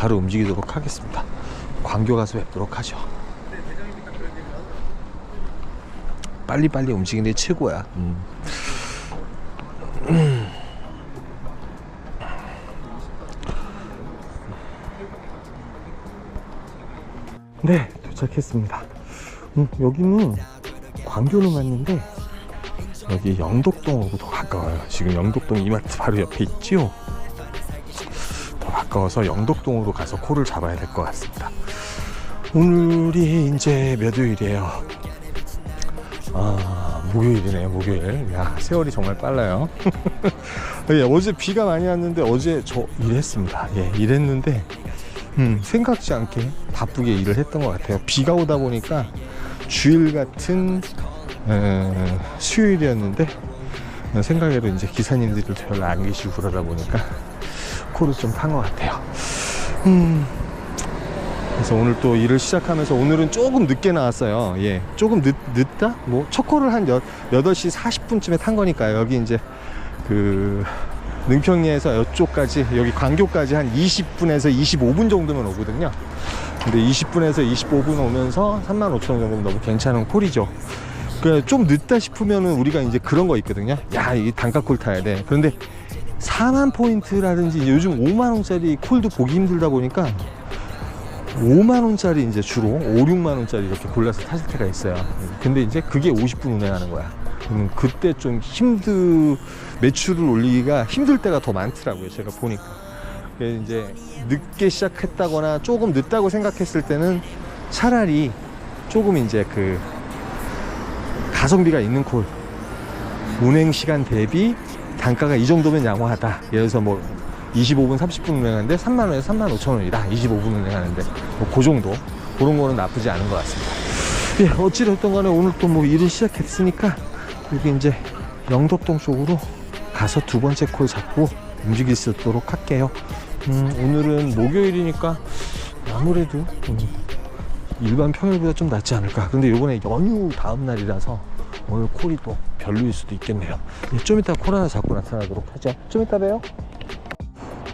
바로 움직이도록 하겠습니다. 광교 가서 뵙도록 하죠. 빨리빨리 움직이는 게 최고야. 음. 네, 도착했습니다. 음, 여기는 광교는 왔는데 여기 영덕동으로 더 가까워요. 지금 영덕동 이마트 바로 옆에 있지요. 더 가까워서 영덕동으로 가서 코를 잡아야 될 것 같습니다. 오늘이 이제 몇 요일이에요? 아, 목요일이네요, 목요일. 야, 세월이 정말 빨라요. 예, 어제 비가 많이 왔는데 어제 저 일했습니다. 예, 일했는데 음, 생각지 않게 바쁘게 일을 했던 것 같아요. 비가 오다 보니까 주일 같은 에, 수요일이었는데 어, 생각외로 이제 기사님들도 별로 안 계시고 그러다 보니까 코를 좀 탄 것 같아요. 음, 그래서 오늘 또 일을 시작하면서 오늘은 조금 늦게 나왔어요. 예. 조금 늦, 늦다? 뭐, 첫 코를 한 여, 8시 40분쯤에 탄 거니까요. 여기 이제 그, 능평리에서 이쪽까지, 여기 광교까지 한 20분에서 25분 정도면 오거든요. 근데 20분에서 25분 오면서 3만 5천 원 정도면 너무 괜찮은 콜이죠. 그좀 늦다 싶으면은 우리가 이제 그런 거 있거든요. 야, 이 단가콜 타야 돼. 그런데 4만 포인트라든지 요즘 5만 원짜리 콜도 보기 힘들다 보니까 5만 원짜리 이제 주로 5, 6만 원짜리 이렇게 골라서 타실 때가 있어요. 근데 이제 그게 50분 운행하는 거야. 음, 그때 좀 힘들 매출을 올리기가 힘들 때가 더 많더라고요. 제가 보니까. 이제 늦게 시작했다거나 조금 늦다고 생각했을 때는 차라리 조금 이제 그 가성비가 있는 콜 운행 시간 대비 단가가 이 정도면 양호하다. 예를 들어서 뭐 25분, 30분 운행하는데 3만 원에서 3만 5천 원이다. 25분 운행하는데 뭐그 정도 그런 거는 나쁘지 않은 것 같습니다. 예, 어찌됐든 간에 오늘 또 뭐 일을 시작했으니까 여기 이제 영덕동 쪽으로 가서 두 번째 콜 잡고 움직일 수 있도록 할게요. 음, 오늘은 목요일이니까 아무래도 음, 일반 평일보다 좀 낫지 않을까. 근데 이번에 연휴 다음 날이라서 오늘 콜이 또 별로일 수도 있겠네요. 예, 좀 이따 콜 하나 잡고 나타나도록 하죠. 좀 이따 봬요.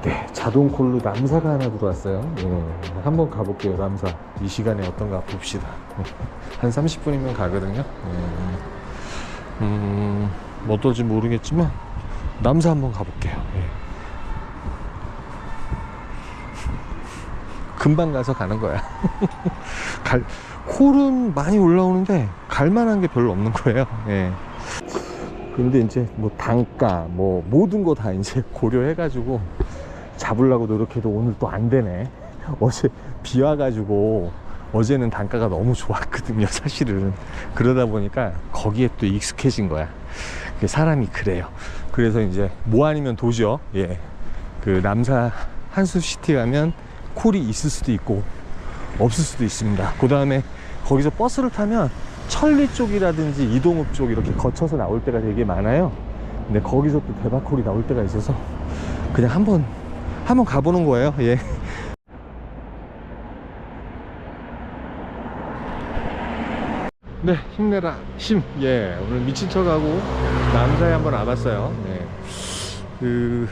네, 자동 콜로 남사가 하나 들어왔어요. 예, 한번 가볼게요, 남사. 이 시간에 어떤가 봅시다. 예, 한 30분이면 가거든요. 예, 음, 뭐 어떨지 모르겠지만, 남사 한번 가볼게요. 예. 금방 가서 가는 거야. 갈, 콜은 많이 올라오는데, 갈 만한 게 별로 없는 거예요. 예. 근데 이제 뭐 단가, 뭐 모든 거 다 이제 고려해 가지고, 잡으려고 노력해도 오늘 또 안 되네. 어제 비 와가지고 어제는 단가가 너무 좋았거든요, 사실은. 그러다 보니까 거기에 또 익숙해진 거야. 사람이 그래요. 그래서 이제 뭐 아니면 도죠. 예. 그 남사 한수시티 가면 콜이 있을 수도 있고 없을 수도 있습니다. 그 다음에 거기서 버스를 타면 천리 쪽이라든지 이동읍 쪽 이렇게 거쳐서 나올 때가 되게 많아요. 근데 거기서 또 대박콜이 나올 때가 있어서 그냥 한번 한번 가보는 거예요. 예. 네, 힘내라. 힘. 예. 오늘 미친 척하고 남사에 한번 와봤어요. 예. 그,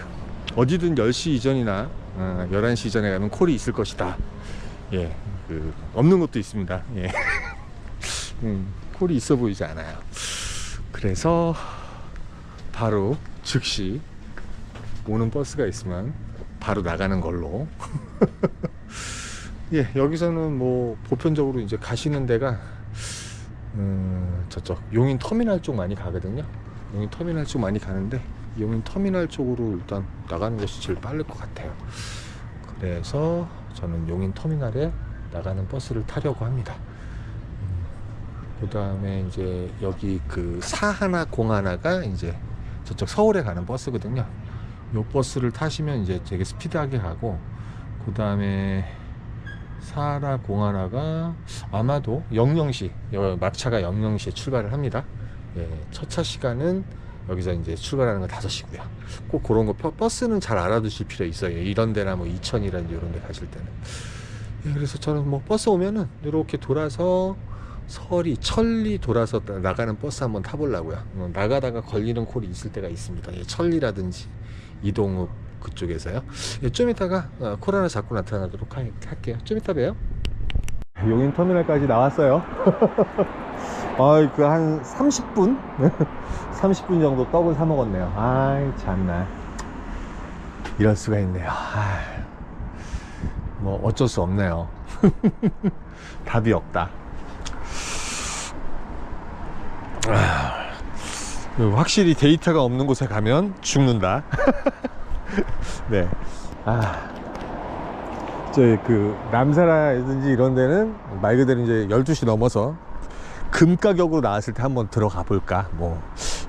어디든 10시 이전이나 어, 11시 이전에 가면 콜이 있을 것이다. 예. 그, 없는 것도 있습니다. 예. 음, 콜이 있어 보이지 않아요. 그래서 바로 즉시 오는 버스가 있으면 바로 나가는 걸로. 예, 여기서는 뭐 보편적으로 이제 가시는 데가 음, 저쪽 용인 터미널 쪽 많이 가거든요. 용인 터미널 쪽 많이 가는데 용인 터미널 쪽으로 일단 나가는 것이 제일 빠를 것 같아요. 그래서 저는 용인 터미널에 나가는 버스를 타려고 합니다. 그 다음에 이제 여기 그 사하나 공하나가 이제 저쪽 서울에 가는 버스거든요. 요 버스를 타시면 이제 되게 스피드하게 가고 그 다음에 사하나 공하나가 아마도 영영시 여- 막차가 영영시에 출발을 합니다. 예, 첫차 시간은 여기서 이제 출발하는 건 5시고요. 꼭 그런 거 버- 버스는 잘 알아두실 필요 있어요. 이런 데나 뭐 이천이라든지 이런 데 가실 때는. 예, 그래서 저는 뭐 버스 오면은 이렇게 돌아서 서리 천리 돌아서 나- 나가는 버스 한번 타보려고요. 어, 나가다가 걸리는 콜이 있을 때가 있습니다. 예, 천리라든지 이동읍 그쪽에서요. 예, 좀 이따가 어, 콜 하나 잡고 나타나도록 하, 할게요. 좀 이따 봬요. 용인 터미널까지 나왔어요. 아이 그한 30분? 30분 정도 떡을 사 먹었네요. 아이 참나. 이럴 수가 있네요. 아이, 뭐 어쩔 수 없네요. 답이 없다. 아, 확실히 데이터가 없는 곳에 가면 죽는다. 네. 아. 저희 그 남사라든지 이런 데는 말 그대로 이제 12시 넘어서 금 가격으로 나왔을 때 한번 들어가 볼까 뭐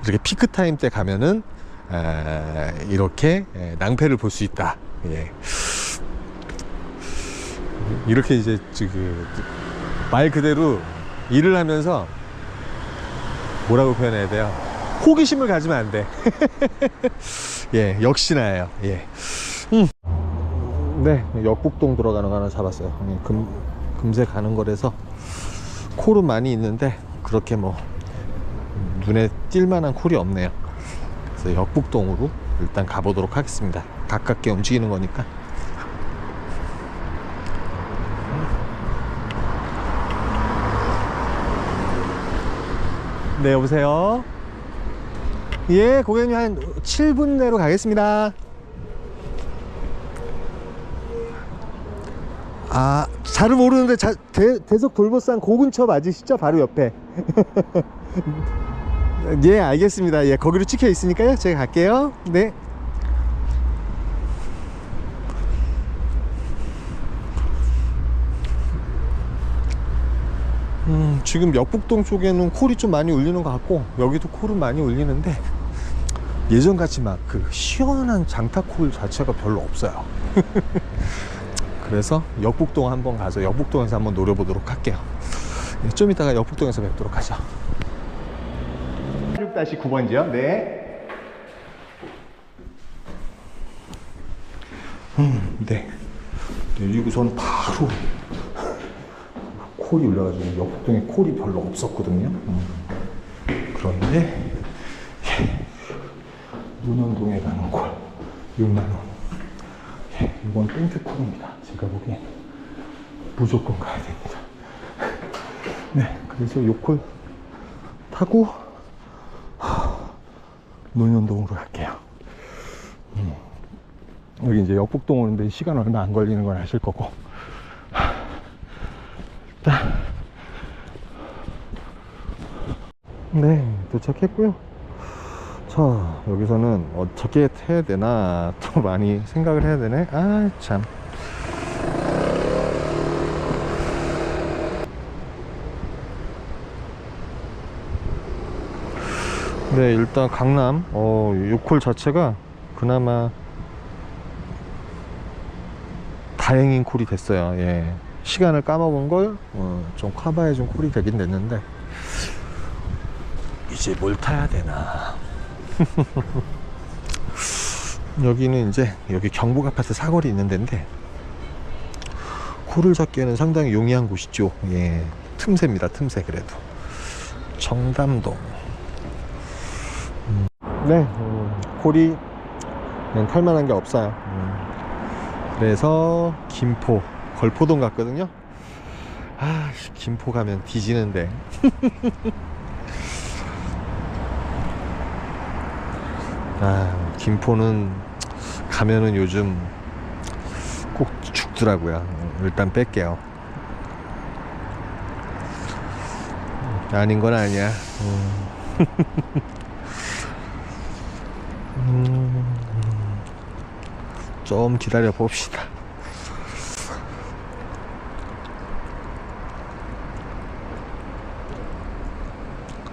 이렇게 피크 타임 때 가면은 에, 이렇게 에, 낭패를 볼 수 있다 예. 이렇게 이제 지금 말 그대로 일을 하면서 뭐라고 표현해야 돼요 호기심을 가지면 안 돼 예 역시나예요 예. 네, 역북동 들어가는 거 하나 잡았어요. 예, 금, 금세 가는 거라서 콜은 많이 있는데 그렇게 뭐 눈에 띌 만한 콜이 없네요. 그래서 역북동으로 일단 가보도록 하겠습니다. 가깝게 움직이는 거니까. 네, 여보세요. 예, 고객님 한 7분 내로 가겠습니다. 아, 잘은 모르는데 자, 대, 대석 돌보산 고 근처 맞으시죠? 바로 옆에. 예, 알겠습니다. 예, 거기로 찍혀 있으니까요. 제가 갈게요. 네. 음, 지금 역북동 쪽에는 콜이 좀 많이 울리는 것 같고 여기도 콜은 많이 울리는데 예전같이 막 그 시원한 장타콜 자체가 별로 없어요. 그래서 역북동 한번 가서 역북동에서 한번 노려보도록 할게요. 네, 좀 이따가 역북동에서 뵙도록 하죠. 16-9번지요? 네. 음, 네. 네, 여기서는 바로 콜이 올라가지고 역북동에 콜이 별로 없었거든요. 음. 그런데 예, 논현동에 가는 콜 6만 원. 예, 이건 땡큐 콜입니다. 제가 보기엔 무조건 가야 됩니다. 네, 그래서 요 콜 타고 하, 논현동으로 갈게요. 음. 여기 이제 역북동 오는데 시간 얼마 안 걸리는 걸 아실 거고. 하, 일단 네, 도착했고요. 자, 여기서는 어떻게 해야 되나 또 많이 생각을 해야 되네. 아, 참. 네, 일단 강남, 어, 6홀 자체가 그나마 다행인 콜이 됐어요. 예. 시간을 까먹은 걸, 어, 좀 커버해 준 콜이 되긴 됐는데, 이제 뭘 타야 되나. 여기는 이제 여기 경북 아파트 사거리 있는 데인데 콜을 잡기에는 상당히 용이한 곳이죠. 예, 틈새입니다. 틈새 그래도 청담동. 음, 네, 음, 콜이 그냥 탈만한 게 없어요. 음, 그래서 김포 걸포동 갔거든요. 아, 씨, 김포 가면 뒤지는데. 아, 김포는 가면은 요즘 꼭 죽더라고요. 일단 뺄게요. 아닌 건 아니야. 음. 음. 좀 기다려 봅시다.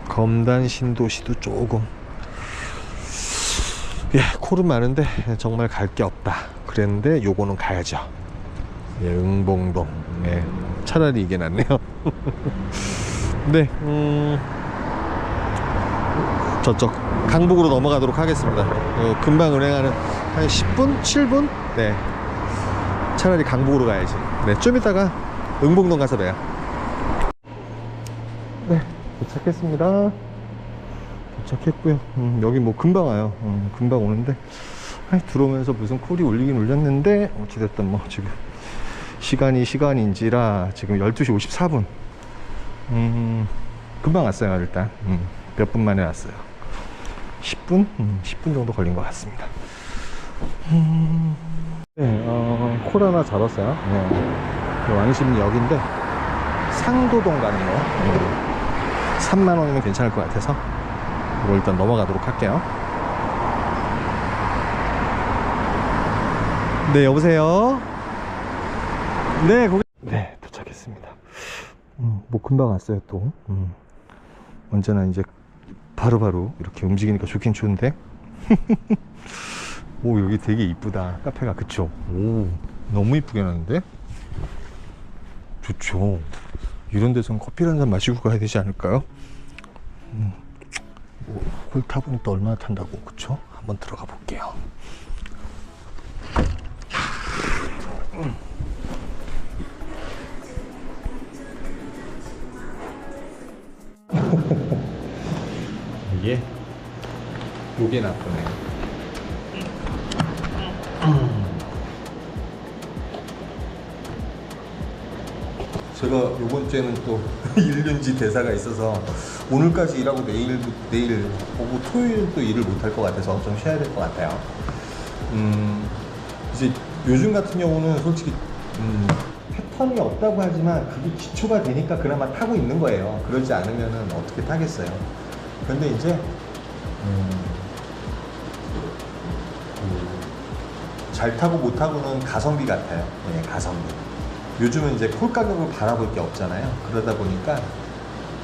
검단 신도시도 조금 예, 콜은 많은데 정말 갈 게 없다. 그랬는데 요거는 가야죠. 예, 응봉동. 예, 차라리 이게 낫네요. 네, 음, 저쪽 강북으로 넘어가도록 하겠습니다. 어, 금방 은행하는 한 10분, 7분. 네, 차라리 강북으로 가야지. 네, 좀 이따가 응봉동 가서 봬요. 네, 도착했습니다. 도착했고요. 음, 여기 뭐 금방 와요. 음, 금방 오는데 아니, 들어오면서 무슨 콜이 울리긴 울렸는데 어찌됐든 뭐 지금 시간이 시간인지라 지금 12시 54분 음 금방 왔어요 일단 음, 몇분 만에 왔어요 10분? 음, 10분 정도 걸린 것 같습니다 음, 네, 어, 콜 하나 잡았어요 네. 왕십리역인데 상도동 가는 거 음, 3만 원이면 괜찮을 것 같아서 이거 일단 넘어가도록 할게요. 네 여보세요? 네 고객 네 도착했습니다. 음, 뭐 금방 왔어요 또. 음, 언제나 이제 바로바로 이렇게 움직이니까 좋긴 좋은데. 오 여기 되게 이쁘다. 카페가 그쵸? 오 너무 이쁘게 놨는데? 좋죠. 이런 데선 커피 한잔 마시고 가야 되지 않을까요? 음, 뭐, 홀 타보니 또 얼마나 탄다고 그쵸? 한번 들어가 볼게요. 이게 요게 나쁘네 제가 요번 주에는 또 일륜지 대사가 있어서 오늘까지 일하고 내일 내일 오고 토요일 또 일을 못 할 것 같아서 좀 쉬어야 될 것 같아요. 음 이제 요즘 같은 경우는 솔직히 음, 패턴이 없다고 하지만 그게 기초가 되니까 그나마 타고 있는 거예요. 그러지 않으면은 어떻게 타겠어요. 근데 이제 음, 그, 잘 타고 못 타고는 가성비 같아요. 예, 가성비. 요즘은 이제 콜 가격을 바라볼 게 없잖아요. 그러다 보니까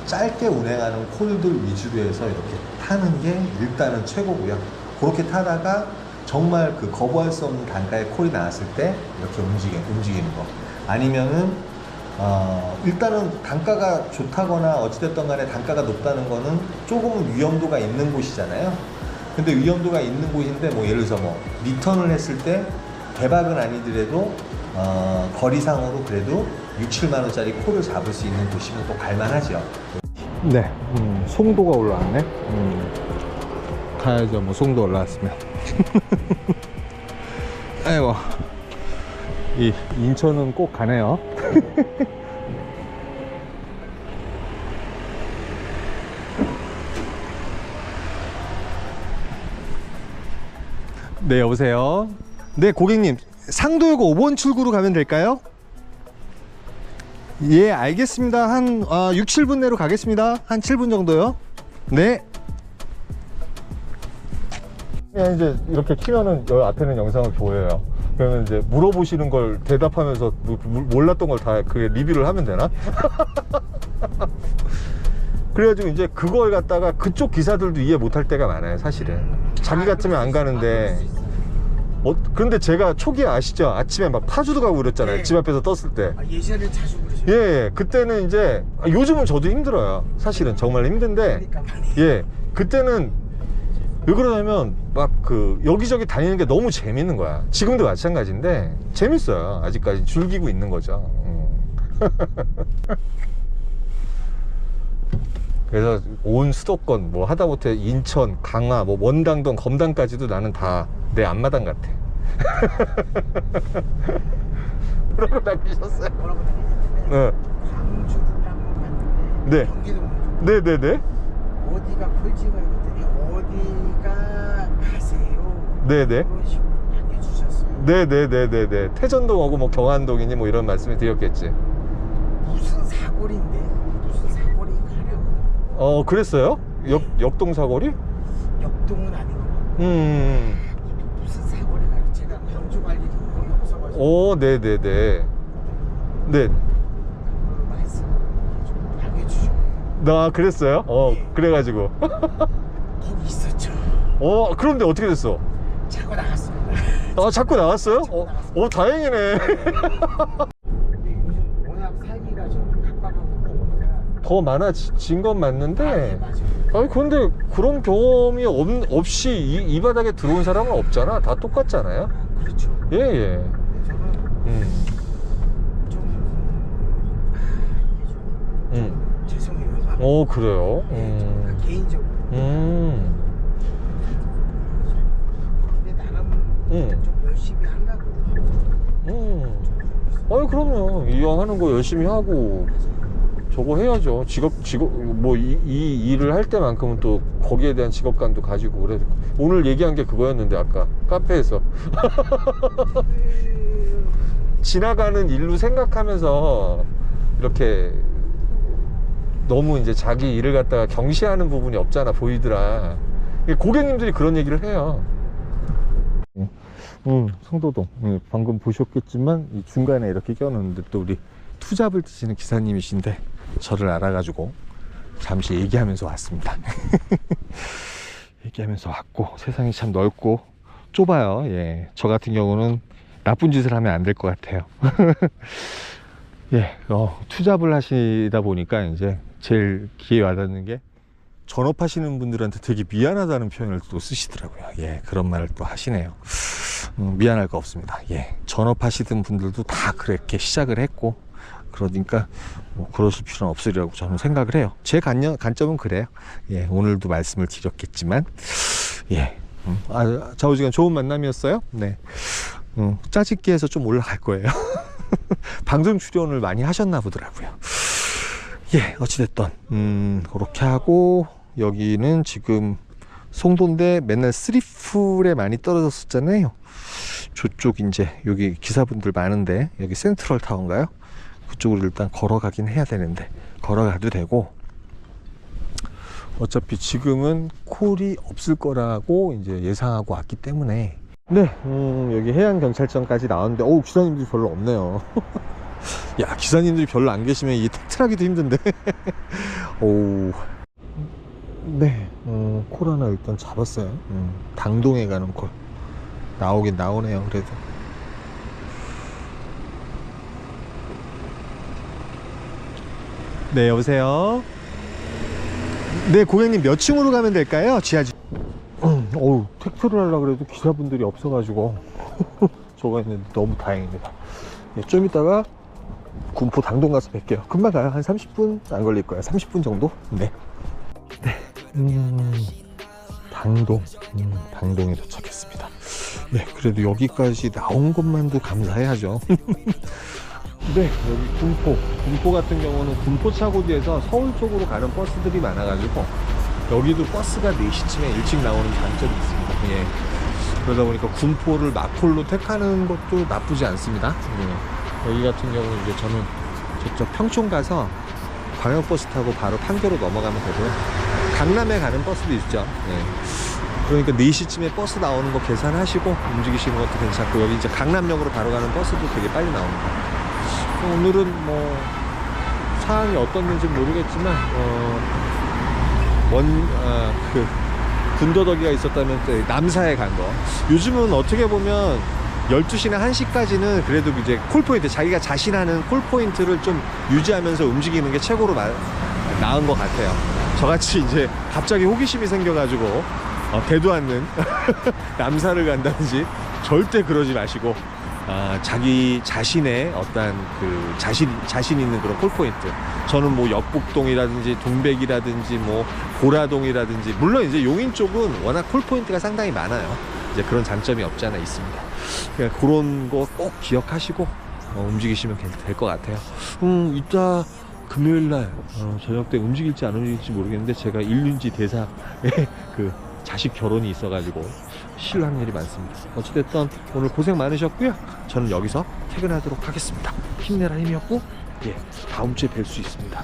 짧게 운행하는 콜들 위주로 해서 이렇게 타는 게 일단은 최고고요. 그렇게 타다가 정말 그 거부할 수 없는 단가의 콜이 나왔을 때 이렇게 움직이, 움직이는 거. 아니면은, 어, 일단은 단가가 좋다거나 어찌됐든 간에 단가가 높다는 거는 조금은 위험도가 있는 곳이잖아요. 근데 위험도가 있는 곳인데 뭐 예를 들어서 뭐 리턴을 했을 때 대박은 아니더라도 어, 거리상으로 그래도 6, 7만 원짜리 콜을 잡을 수 있는 곳이면 또 갈만하죠. 네, 음, 송도가 올라왔네. 음, 가야죠. 뭐 송도 올라왔으면. 아이고, 이 인천은 꼭 가네요. 네, 여보세요. 네, 고객님. 상도역 5번 출구로 가면 될까요? 예, 알겠습니다. 한 어, 6, 7분 내로 가겠습니다. 한 7분 정도요. 네. 예, 이제 이렇게 키면은 여 앞에는 영상을 보여요. 그러면 이제 물어보시는 걸 대답하면서 몰랐던 걸 다그 리뷰를 하면 되나? 그래가지고 이제 그걸 갖다가 그쪽 기사들도 이해 못할 때가 많아요, 사실은. 자기 같으면 안 가는데. 어, 근데 제가 초기에 아시죠? 아침에 막 파주도 가고 그랬잖아요. 네. 집 앞에서 떴을 때. 아, 예전에 자주 그러죠. 예, 예, 그때는 이제 아, 요즘은 저도 힘들어요. 사실은 정말 힘든데 그러니까 많이. 예, 그때는 왜 그러냐면 막 그 여기저기 다니는 게 너무 재밌는 거야. 지금도 마찬가지인데 재밌어요. 아직까지 즐기고 있는 거죠. 음. 그래서 온 수도권 뭐 하다못해 인천, 강화, 뭐 원당동, 검당까지도 나는 다 내 앞마당 같아. 그러고 다니셨어요? 뭐라고 다니는데 네. 광주를 한번 갔는데 네. 경기도 네네네. 어디가 폴지가 했더니 어디가 가세요. 네네. 네네네네네. 태전동하고 뭐 경안동이니 뭐 이런 말씀을 드렸겠지. 무슨 가려. 어, 그랬어요? 역, 역동 사거리? 역동은 아니고 음. 무슨 사거리 가려. 제가 광주 갈 일이 거의 없어가지고 오, 네 네 네. 네. 그 말씀 좀 알려주시고 나 그랬어요? 어, 그래가지고. 거기 있었죠. 어, 그런데 어떻게 됐어? 자고 나갔습니다. 아, 자꾸 나왔어요? 어, 어 다행이네. 근데 요즘 워낙 살기가 좀 각박하고 보니까 더 많아진 건 맞는데. 네, 맞아요. 아니, 근데 그런 경험이 없, 없이 이, 이 바닥에 들어온 사람은 없잖아. 다 똑같잖아요. 아, 그렇죠. 예, 예. 근데 저는 음. 좀 아, 음. 죄송해요. 어, 그래요? 네, 좀 음. 개인적으로. 음. 근데 나름 응. 좀 열심히 하려고 응. 아유 그럼요. 이형 하는 거 열심히 하고 저거 해야죠. 직업 직업 뭐이 일을 할 때만큼은 또 거기에 대한 직업감도 가지고 그래. 오늘 얘기한 게 그거였는데 아까 카페에서 지나가는 일로 생각하면서 이렇게 너무 이제 자기 일을 갖다가 경시하는 부분이 없잖아 보이더라. 고객님들이 그런 얘기를 해요. 응, 성도동. 응, 방금 보셨겠지만 이 중간에 이렇게 껴놓는데 또 우리 투잡을 드시는 기사님이신데 저를 알아가지고 잠시 얘기하면서 왔습니다. 얘기하면서 왔고 세상이 참 넓고 좁아요. 예, 저 같은 경우는 나쁜 짓을 하면 안 될 것 같아요. 예, 어, 투잡을 하시다 보니까 이제 제일 기회 와닿는 게 전업하시는 분들한테 되게 미안하다는 표현을 또 쓰시더라고요. 예, 그런 말을 또 하시네요. 음, 미안할 거 없습니다. 예, 전업하시던 분들도 다 그렇게 시작을 했고, 그러니까 뭐 그러실 필요는 없으리라고 저는 생각을 해요. 제 관념, 관점은 그래요. 예, 오늘도 말씀을 드렸겠지만, 예, 음, 아, 좌우지간 좋은 만남이었어요. 네, 음, 짜집기해서 좀 올라갈 거예요. 방송 출연을 많이 하셨나 보더라고요. 예, 어찌됐던, 음, 그렇게 하고, 여기는 지금 송도인데 맨날 쓰리풀에 많이 떨어졌었잖아요. 저쪽 이제 여기 기사분들 많은데 여기 센트럴 타워인가요? 그쪽으로 일단 걸어가긴 해야 되는데 걸어가도 되고 어차피 지금은 콜이 없을 거라고 이제 예상하고 왔기 때문에 네, 음, 여기 해양 경찰청까지 나왔는데 오 기사님들이 별로 없네요. 야 기사님들이 별로 안 계시면 이 택트하기도 힘든데. 오. 네, 음, 콜 하나 일단 잡았어요. 음, 당동에 가는 콜. 나오긴 나오네요, 그래도. 네, 여보세요? 네, 고객님 몇 층으로 가면 될까요? 지하지. 음, 어우, 택트를 하려고 그래도 기사분들이 없어가지고. 저가 있는데 너무 다행입니다. 예, 좀 이따가 군포 당동 가서 뵐게요. 금방 가요. 한 30분 안 걸릴 거예요. 30분 정도? 네. 네. 음, 당동. 음, 당동에 도착했습니다. 네, 그래도 여기까지 나온 것만도 감사해야죠. 네, 여기 군포. 군포 같은 경우는 군포 차고지에서 서울 쪽으로 가는 버스들이 많아가지고 여기도 버스가 4시쯤에 일찍 나오는 장점이 있습니다. 예. 그러다 보니까 군포를 마폴로 택하는 것도 나쁘지 않습니다. 예. 여기 같은 경우는 이제 저는 저쪽 평촌 가서 광역버스 타고 바로 판교로 넘어가면 되고요. 강남에 가는 버스도 있죠. 예. 그러니까 4시쯤에 버스 나오는 거 계산하시고 움직이시는 것도 괜찮고 여기 이제 강남역으로 바로 가는 버스도 되게 빨리 나옵니다. 오늘은 뭐 상황이 어떻는지 모르겠지만 어, 원그 군더더기가 있었다면 또 남사에 간 거. 요즘은 어떻게 보면 12시나 1시까지는 그래도 이제 콜포인트, 자기가 자신하는 콜포인트를 좀 유지하면서 움직이는 게 최고로 나, 나은 것 같아요. 저같이 이제 갑자기 호기심이 생겨가지고 어, 대도 않는 남사를 간다든지 절대 그러지 마시고 아, 자기 자신의 어떤 그 자신 자신 있는 그런 콜 포인트. 저는 뭐 역북동이라든지 동백이라든지 뭐 고라동이라든지 물론 이제 용인 쪽은 워낙 콜 포인트가 상당히 많아요. 이제 그런 장점이 없지 않아 있습니다. 그러니까 그런 거 꼭 기억하시고 어, 움직이시면 될 것 같아요. 음, 이따 금요일 날 어, 저녁 때 움직일지 안 움직일지 모르겠는데 제가 일륜지 대사에 그 자식 결혼이 있어가지고 쉴 확률이 많습니다. 어찌됐든 오늘 고생 많으셨고요. 저는 여기서 퇴근하도록 하겠습니다. 힘내라 힘이었고 예 다음 주에 뵐 수 있습니다.